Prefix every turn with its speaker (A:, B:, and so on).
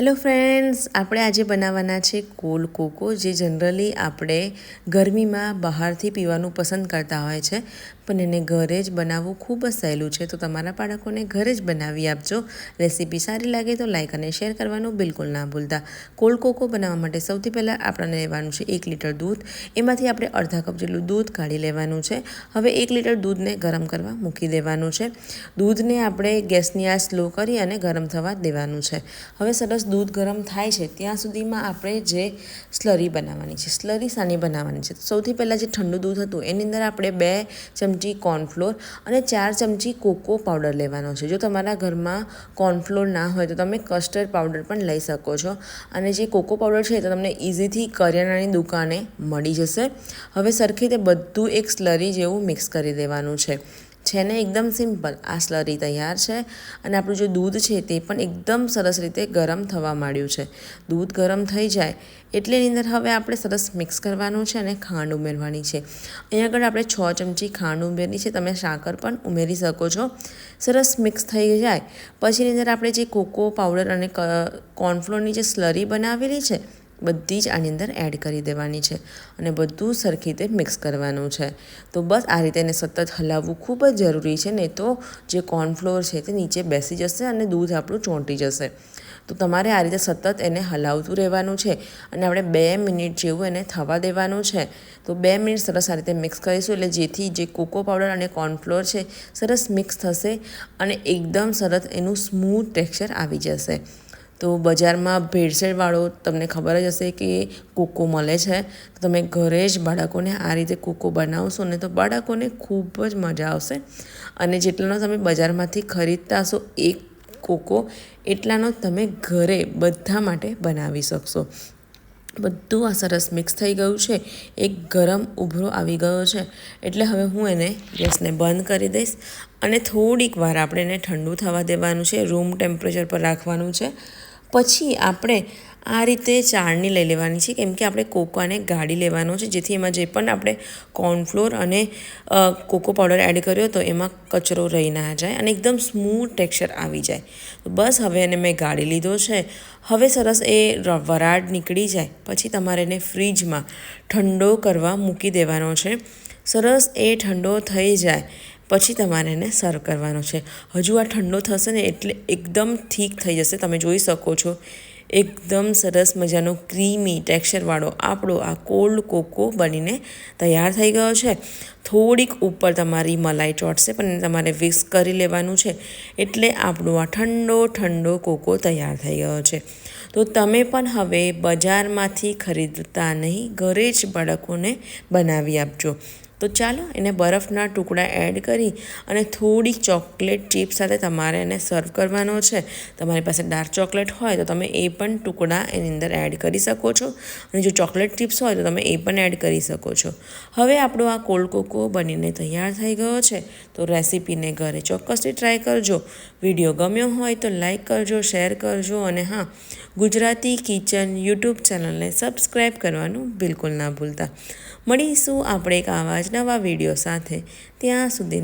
A: Hello friends આપણે આજે બનાવવાના છે કોલ કોકો, જે જનરલી આપણે ગરમીમાં બહારથી પીવાનું પસંદ કરતા હોય છે. પણ એને ઘરે જ બનાવવું ખૂબ જ સહેલું છે. તો તમારા બાળકોને ઘરે જ બનાવી આપજો. રેસીપી સારી લાગે તો લાઇક અને શેર કરવાનું બિલકુલ ના ભૂલતા. કોલ કોકો બનાવવા માટે સૌથી પહેલાં આપણને લેવાનું છે એક લીટર દૂધ. એમાંથી આપણે અડધા કપ જેટલું દૂધ કાઢી લેવાનું છે. હવે એક લીટર દૂધને ગરમ કરવા મૂકી દેવાનું છે. દૂધને આપણે ગેસની આ સ્લો કરી અને ગરમ થવા દેવાનું છે. હવે સરસ દૂધ ગરમ થાય છે, ત્યાં સુધીમાં આપણે જે સ્લરી બનાવવાની છે, સ્લરી સાની બનાવવાની છે. સૌથી પહેલાં જે ઠંડુ દૂધ હતું, એની અંદર આપણે બે ચમચી કોર્નફ્લોર અને ચાર ચમચી કોકો પાવડર લેવાનો છે. જો તમારા ઘરમાં કોર્નફ્લોર ના હોય, તો તમે કસ્ટર્ડ પાવડર પણ લઈ શકો છો. અને જે કોકો પાવડર છે તો તમને ઇઝીથી કરિયાણાની દુકાને મળી જશે. હવે સરખી રીતે બધું એક સ્લરી જેવું મિક્સ કરી દેવાનું છે. છે ને એકદમ સિમ્પલ આ સ્લરી તૈયાર છે અને આપણું જે દૂધ છે તે પણ એકદમ સરસ રીતે ગરમ થવા માંડ્યું છે. દૂધ ગરમ થઈ જાય એટલે એની અંદર હવે આપણે સરસ મિક્સ કરવાનું છે અને ખાંડ ઉમેરવાની છે. અહીંયા આગળ આપણે છ ચમચી ખાંડ ઉમેરી છે. તમે સાકર પણ ઉમેરી શકો છો. સરસ મિક્સ થઈ જાય. પછી એની અંદર આપણે જે કોકો પાવડર અને કોર્નફ્લોરની જે સ્લરી બનાવેલી છે બધી જ આની અંદર એડ કરી દેવાની છે અને બધું સરખી રીતે મિક્સ કરવાનું છે. તો બસ આ રીતે એને સતત હલાવવું ખૂબ જ જરૂરી છે, નહીં તો જે કોર્નફ્લોર છે તે નીચે બેસી જશે અને દૂધ આપણું ચોંટી જશે. તો તમારે આ રીતે સતત એને હલાવતું રહેવાનું છે અને આપણે બે મિનિટ જેવું એને થવા દેવાનું છે. તો બે મિનિટ સરસ આ રીતે મિક્સ કરીશું એટલે જેથી જે કોકો પાવડર અને કોર્નફ્લોર છે, સરસ મિક્સ થશે અને એકદમ સરસ એનું સ્મૂથ ટેક્સચર આવી જશે. તો બજારમાં ભેળસેળવાળો તમને ખબર જ હશે કે કોકો મળે છે. તો તમે ઘરે જ બાળકોને આ રીતે કોકો બનાવશો ને તો બાળકોને ખૂબ જ મજા આવશે. અને જેટલાનો તમે બજારમાંથી ખરીદતા હશો એક કોકો, એટલાનો તમે ઘરે બધા માટે બનાવી શકશો. બધું આ સરસ મિક્સ થઈ ગયું છે. એક ગરમ ઉભરો આવી ગયો છે. એટલે હવે હું એને ગેસને બંધ કરી દઈશ અને થોડીક વાર આપણે એને ઠંડુ થવા દેવાનું છે. રૂમ ટેમ્પરેચર પર રાખવાનું છે. પછી આપણે આ રીતે ચાળણી લઈ લેવાની છે. કેમ કે આપણે કોકોને ગાળી લેવાનો છે. જેથી એમાં જે પણ આપણે કોર્નફ્લોર અને કોકો પાવડર એડ કર્યો તો એમાં કચરો રહી ના જાય અને એકદમ સ્મૂથ ટેક્સચર આવી જાય. બસ હવે એને મેં ગાળી લીધો છે. હવે સરસ એ વરાળ નીકળી જાય. પછી તમારે એને ફ્રીજમાં ઠંડો કરવા મૂકી દેવાનો છે. સરસ એ ઠંડો થઈ જાય. પછી તમારે એને સર્વ કરવાનો છે. હજુ આ ઠંડો થશે ને એટલે એકદમ ઠીક થઈ જશે. તમે જોઈ શકો છો, એકદમ સરસ મજાનો ક્રીમી ટેક્સચરવાળો આપણો આ કોલ્ડ કોકો બનીને તૈયાર થઈ ગયો છે. થોડીક ઉપર તમારી મલાઈ ચોટશે, પણ તમારે વિક્સ કરી લેવાનું છે. એટલે આપણો આ ઠંડો ઠંડો કોકો તૈયાર થઈ ગયો છે. તો તમે પણ હવે બજારમાંથી ખરીદતા નહીં, ઘરે જ બાળકોને બનાવી આપજો. તો ચાલો એને બરફના ટુકડા એડ કરી અને થોડી ચોકલેટ ચીપ સાથે તમારે એને સર્વ કરવાનો છે. તમારી પાસે ડાર્ક ચોકલેટ હોય તો તમે એ પણ ટુકડા એની અંદર એડ કરી શકો છો. અને જો ચોકલેટ ચિપ્સ હોય તો તમે એ પણ એડ કરી શકો છો. હવે આપણો આ કોલ્ડ કોકો બનીને તૈયાર થઈ ગયો છે. તો રેસીપીને ઘરે ચોક્કસથી ટ્રાય કરજો. વીડિયો ગમ્યો હોય તો લાઈક કરજો શેર કરજો અને હા, ગુજરાતી કિચન યુટ્યુબ ચેનલને સબસ્ક્રાઈબ કરવાનું બિલકુલ ના ભૂલતા. મળીશું આપણે એક આવા નવા વીડિયો સાથે ત્યાં સુધી